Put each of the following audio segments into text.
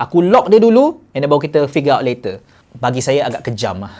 Aku lock dia dulu and then baru kita figure out later. Bagi saya agak kejam lah.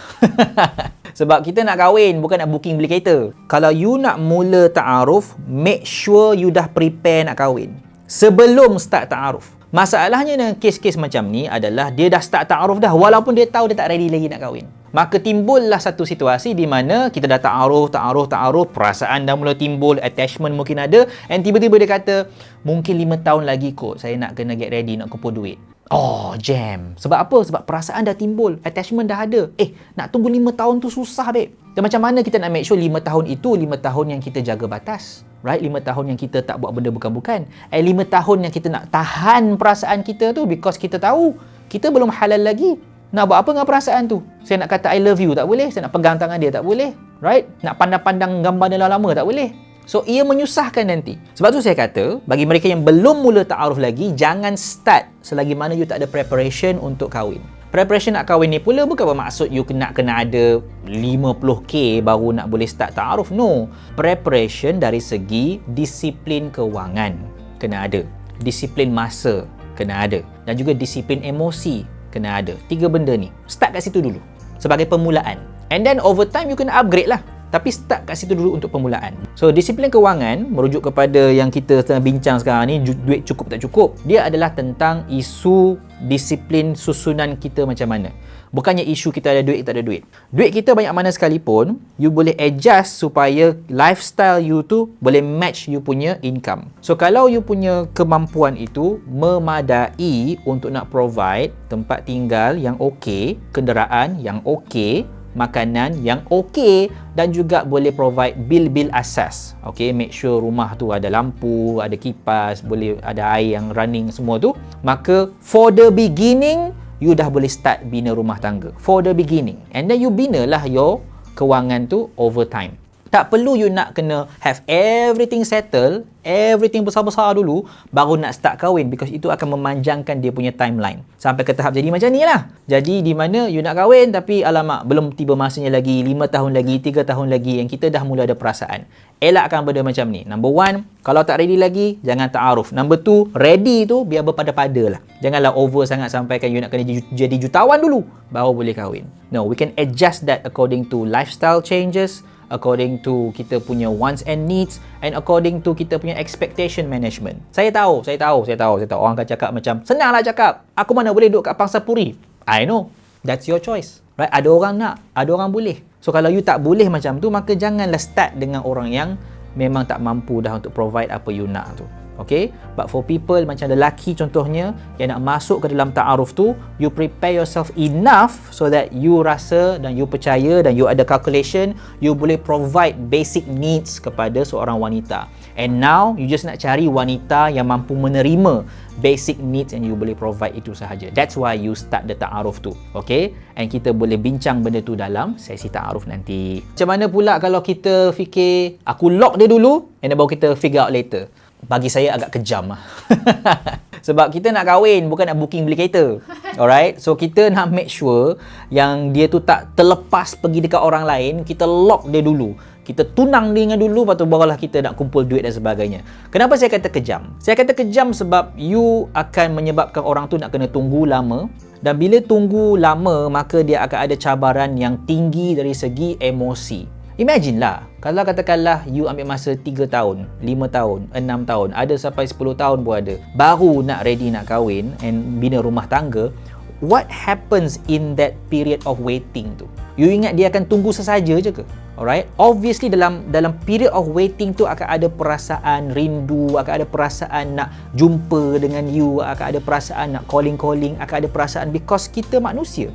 Sebab kita nak kahwin bukan nak booking beli kereta. Kalau you nak mula ta'aruf, make sure you dah prepare nak kahwin. Sebelum start ta'aruf. Masalahnya dengan kes-kes macam ni adalah dia dah start ta'aruf dah walaupun dia tahu dia tak ready lagi nak kahwin. Maka timbullah satu situasi di mana kita dah ta'aruf, ta'aruf, ta'aruf, perasaan dah mula timbul, attachment mungkin ada and tiba-tiba dia kata, mungkin lima tahun lagi kot saya nak kena get ready, nak kumpul duit. Oh, jam. Sebab apa? Sebab perasaan dah timbul, attachment dah ada. Eh, nak tunggu lima tahun tu susah, babe. Dan macam mana kita nak make sure lima tahun itu lima tahun yang kita jaga batas? Right? lima tahun yang kita tak buat benda bukan-bukan. Eh, lima tahun yang kita nak tahan perasaan kita tu because kita tahu kita belum halal lagi. Nak buat apa dengan perasaan tu? Saya nak kata I love you tak boleh. Saya nak pegang tangan dia tak boleh. Right? Nak pandang-pandang gambar dia lama tak boleh. So, ia menyusahkan nanti. Sebab tu saya kata, bagi mereka yang belum mula ta'aruf lagi, jangan start selagi mana you tak ada preparation untuk kahwin. Preparation nak kahwin ni pula bukan bermaksud you nak kena ada 50k baru nak boleh start ta'aruf. No. Preparation dari segi disiplin kewangan kena ada. Disiplin masa kena ada. Dan juga disiplin emosi kena ada. Tiga benda ni. Start kat situ dulu. Sebagai permulaan. And then over time you kena upgrade lah. Tapi start kat situ dulu untuk permulaan. So disiplin kewangan merujuk kepada yang kita tengah bincang sekarang ni duit cukup tak cukup. Dia adalah tentang isu disiplin susunan kita macam mana. Bukannya isu kita ada duit, tak ada duit. Duit kita banyak mana sekalipun, you boleh adjust supaya lifestyle you tu boleh match you punya income. So kalau you punya kemampuan itu memadai untuk nak provide tempat tinggal yang okey, kenderaan yang okey, makanan yang okey dan juga boleh provide bil-bil asas. Okey, make sure rumah tu ada lampu, ada kipas, boleh ada air yang running semua tu. Maka for the beginning you dah boleh start bina rumah tangga for the beginning and then you bina lah your kewangan tu over time tak perlu you nak kena have everything settle, everything besar-besar dulu baru nak start kahwin because itu akan memanjangkan dia punya timeline. Sampai ke tahap jadi macam ni lah. Jadi di mana you nak kahwin tapi alamak belum tiba masanya lagi 5 tahun lagi, 3 tahun lagi yang kita dah mula ada perasaan. Elakkan benda macam ni. Number one, kalau tak ready lagi, jangan ta'aruf. Number two, ready tu biar berpada-pada lah. Janganlah over sangat sampai kan you nak kena jadi jutawan dulu baru boleh kahwin. No, we can adjust that according to lifestyle changes, according to kita punya wants and needs and according to kita punya expectation management. Saya tahu, saya tahu, saya tahu, saya tahu. Orang akan cakap macam, senanglah cakap. Aku mana boleh duduk kat pangsa puri. I know. That's your choice. Right? Ada orang nak, ada orang boleh. So kalau you tak boleh macam tu, maka janganlah start dengan orang yang memang tak mampu dah untuk provide apa you nak tu. Okay? But for people macam lelaki contohnya yang nak masuk ke dalam ta'aruf tu, you prepare yourself enough so that you rasa dan you percaya dan you ada calculation, you boleh provide basic needs kepada seorang wanita. And now, you just nak cari wanita yang mampu menerima basic needs and you boleh provide itu sahaja. That's why you start the ta'aruf tu. Okay? And kita boleh bincang benda tu dalam sesi ta'aruf nanti. Macam mana pula kalau kita fikir, aku lock dia dulu and then baru kita figure out later bagi saya agak kejam lah. Sebab kita nak kahwin bukan nak booking beli kereta. Alright? So kita nak make sure yang dia tu tak terlepas pergi dekat orang lain, kita lock dia dulu. Kita tunang dia dengan dulu lepas tu barulah kita nak kumpul duit dan sebagainya. Kenapa saya kata kejam? Saya kata kejam sebab you akan menyebabkan orang tu nak kena tunggu lama dan bila tunggu lama maka dia akan ada cabaran yang tinggi dari segi emosi. Imagine lah, kalau katakanlah you ambil masa 3 tahun, 5 tahun, 6 tahun, ada sampai 10 tahun pun ada, baru nak ready nak kahwin and bina rumah tangga, what happens in that period of waiting tu? You ingat dia akan tunggu sesaja je ke? Alright? Obviously dalam dalam period of waiting tu akan ada perasaan rindu, akan ada perasaan nak jumpa dengan you, akan ada perasaan nak calling-calling, akan ada perasaan because kita manusia.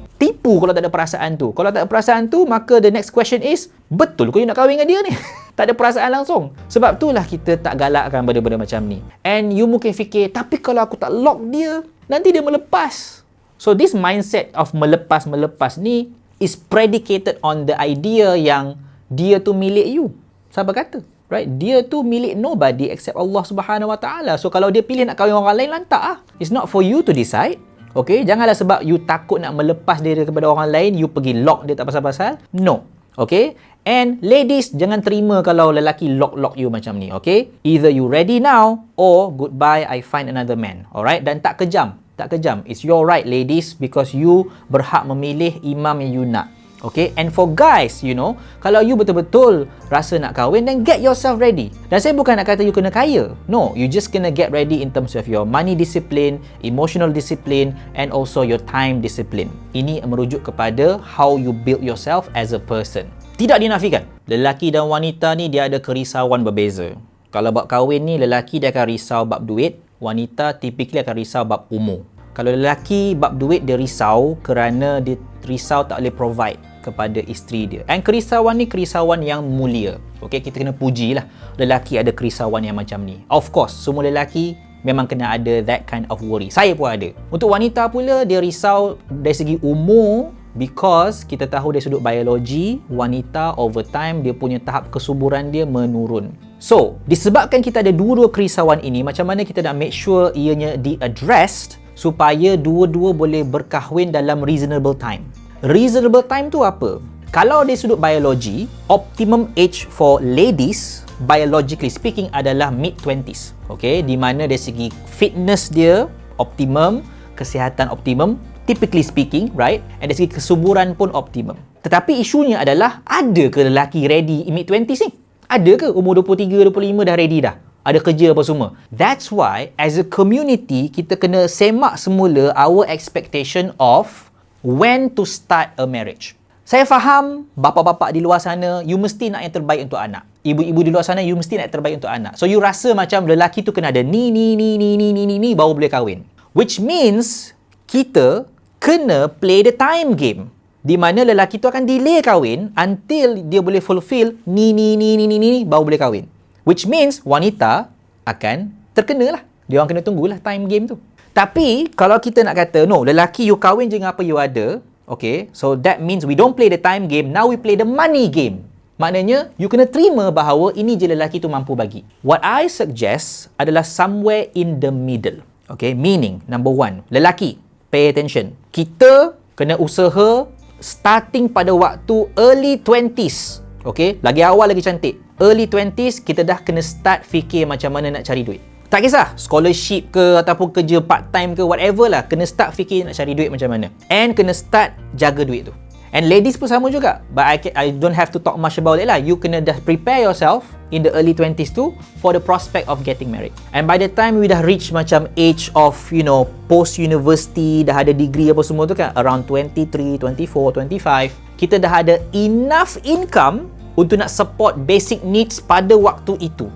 Tipu kalau tak ada perasaan tu. Kalau tak ada perasaan tu, maka the next question is, betul ke you nak kahwin dengan dia ni? tak ada perasaan langsung. Sebab itulah kita tak galakkan benda-benda macam ni. And you mungkin fikir, tapi kalau aku tak lock dia, nanti dia melepas. So this mindset of melepas-melepas ni is predicated on the idea yang dia tu milik you. Siapa kata? Right? Dia tu milik nobody except Allah Subhanahu Wa Taala. So kalau dia pilih nak kahwin orang lain lantak ah. It's not for you to decide. Okay, janganlah sebab you takut nak melepas dia kepada orang lain, you pergi lock dia tak pasal-pasal. No. Okay? And ladies, jangan terima kalau lelaki lock-lock you macam ni, okay? Either you ready now or goodbye, I find another man. Alright? Dan tak kejam. Tak kejam. It's your right, ladies, because you berhak memilih imam yang you nak. Okay, and for guys, you know, kalau you betul-betul rasa nak kahwin, then get yourself ready. Dan saya bukan nak kata you kena kaya. No, you just kena get ready in terms of your money discipline, emotional discipline, and also your time discipline. Ini merujuk kepada how you build yourself as a person. Tidak dinafikan, lelaki dan wanita ni dia ada kerisauan berbeza. Kalau bab kahwin ni, lelaki dia akan risau bab duit, wanita typically akan risau bab umur. Kalau lelaki bab duit dia risau kerana dia risau tak boleh provide kepada isteri dia. And kerisauan ni kerisauan yang mulia. Okay, kita kena puji lah. Lelaki ada kerisauan yang macam ni. Of course, semua lelaki memang kena ada that kind of worry. Saya pun ada. Untuk wanita pula, dia risau dari segi umur because kita tahu dari sudut biologi, wanita over time dia punya tahap kesuburan dia menurun. So, disebabkan kita ada dua-dua kerisauan ini, macam mana kita nak make sure ianya di-addressed supaya dua-dua boleh berkahwin dalam reasonable time. Reasonable time tu apa? Kalau dari sudut biologi, optimum age for ladies biologically speaking adalah mid 20s. Okay, di mana dari segi fitness dia optimum, kesihatan optimum, typically speaking, right? And dari segi kesuburan pun optimum. Tetapi isunya adalah ada ke lelaki ready mid 20s ni? Ada ke umur 23, 25 dah ready dah? Ada kerja apa semua? That's why as a community kita kena semak semula our expectation of when to start a marriage. Saya faham bapa-bapa di luar sana, you mesti nak yang terbaik untuk anak. Ibu-ibu di luar sana, you mesti nak yang terbaik untuk anak. So you rasa macam lelaki tu kena ada ni, ni, ni, ni, ni, ni, ni, ni baru boleh kahwin. Which means kita kena play the time game. Di mana lelaki tu akan delay kahwin until dia boleh fulfill ni, ni, ni, ni, ni, ni, ni baru boleh kahwin. Which means wanita akan terkena lah. Dia orang kena tunggulah time game tu. Tapi kalau kita nak kata no, lelaki you kahwin je dengan apa you ada, okay, so that means we don't play the time game, now we play the money game. Maknanya, you kena terima bahawa ini je lelaki tu mampu bagi. What I suggest adalah somewhere in the middle. Okay, meaning, number one, lelaki, pay attention. Kita kena usaha starting pada waktu early 20s. Okay, lagi awal lagi cantik. Early 20s, kita dah kena start fikir macam mana nak cari duit. Tak kisah scholarship ke ataupun kerja part time ke whatever lah kena start fikir nak cari duit macam mana. And kena start jaga duit tu. And ladies pun sama juga but I, I don't have to talk much about it lah. You kena dah prepare yourself in the early 20s tu for the prospect of getting married. And by the time we dah reach macam age of you know post university dah ada degree apa semua tu kan around 23 24 25 kita dah ada enough income untuk nak support basic needs pada waktu itu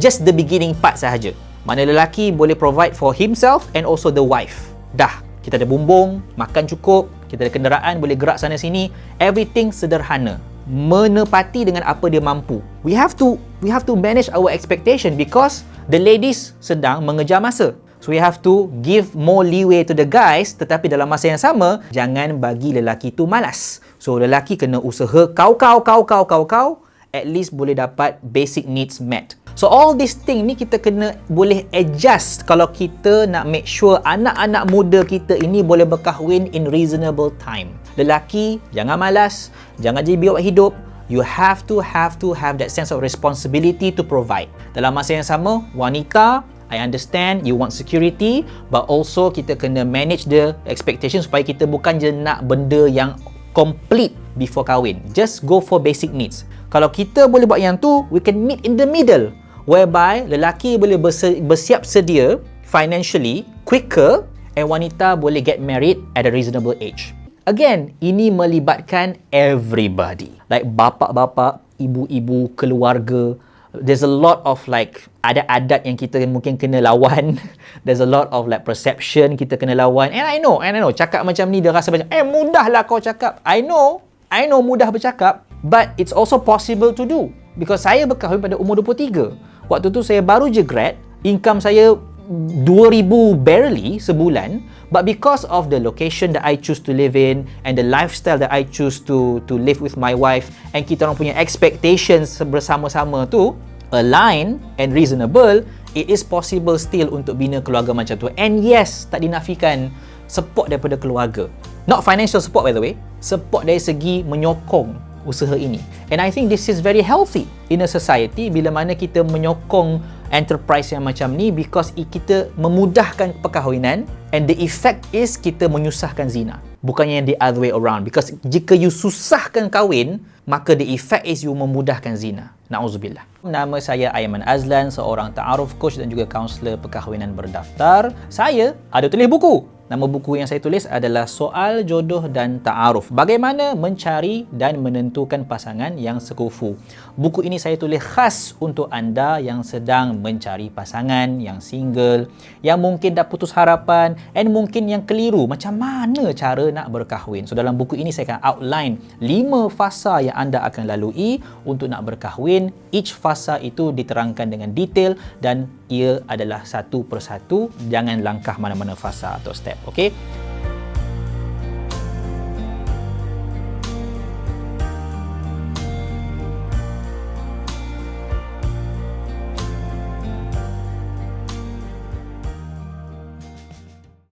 just the beginning part sahaja mana lelaki boleh provide for himself and also the wife. Dah, kita ada bumbung, makan cukup, kita ada kenderaan, boleh gerak sana sini, everything sederhana. Menepati dengan apa dia mampu. We have to we have to manage our expectation because the ladies sedang mengejar masa. So we have to give more leeway to the guys tetapi dalam masa yang sama jangan bagi lelaki tu malas. So lelaki kena usaha kau kau kau kau kau kau at least boleh dapat basic needs met. So all this thing ni kita kena boleh adjust kalau kita nak make sure anak-anak muda kita ini boleh berkahwin in reasonable time. Lelaki, jangan malas, jangan jadi biawak hidup. You have to have to have that sense of responsibility to provide. Dalam masa yang sama, wanita, I understand you want security but also kita kena manage the expectation supaya kita bukan je nak benda yang complete before kahwin. Just go for basic needs. Kalau kita boleh buat yang tu, we can meet in the middle whereby lelaki boleh bersiap sedia financially quicker and wanita boleh get married at a reasonable age. Again, ini melibatkan everybody. Like bapa-bapa, ibu-ibu, keluarga. There's a lot of like adat-adat yang kita mungkin kena lawan. There's a lot of like perception kita kena lawan. And I know, and I know, cakap macam ni dia rasa macam, eh mudahlah kau cakap. I know, I know mudah bercakap. But it's also possible to do. Because saya berkahwin pada umur 23. Waktu tu saya baru je grad, income saya 2000 barely sebulan, but because of the location that I choose to live in and the lifestyle that I choose to to live with my wife and kita orang punya expectations bersama-sama tu align and reasonable, it is possible still untuk bina keluarga macam tu. And yes, tak dinafikan support daripada keluarga. Not financial support by the way, support dari segi menyokong usaha ini. And I think this is very healthy in a society bila mana kita menyokong enterprise yang macam ni because kita memudahkan perkahwinan and the effect is kita menyusahkan zina. Bukannya the other way around because jika you susahkan kahwin, maka the effect is you memudahkan zina. Nauzubillah. Nama saya Aiman Azlan, seorang ta'aruf coach dan juga kaunselor perkahwinan berdaftar. Saya ada tulis buku Nama buku yang saya tulis adalah Soal Jodoh dan Ta'aruf. Bagaimana mencari dan menentukan pasangan yang sekufu. Buku ini saya tulis khas untuk anda yang sedang mencari pasangan yang single, yang mungkin dah putus harapan and mungkin yang keliru macam mana cara nak berkahwin. So dalam buku ini saya akan outline 5 fasa yang anda akan lalui untuk nak berkahwin. Each fasa itu diterangkan dengan detail dan ia adalah satu persatu. Jangan langkah mana-mana fasa atau step. Okey.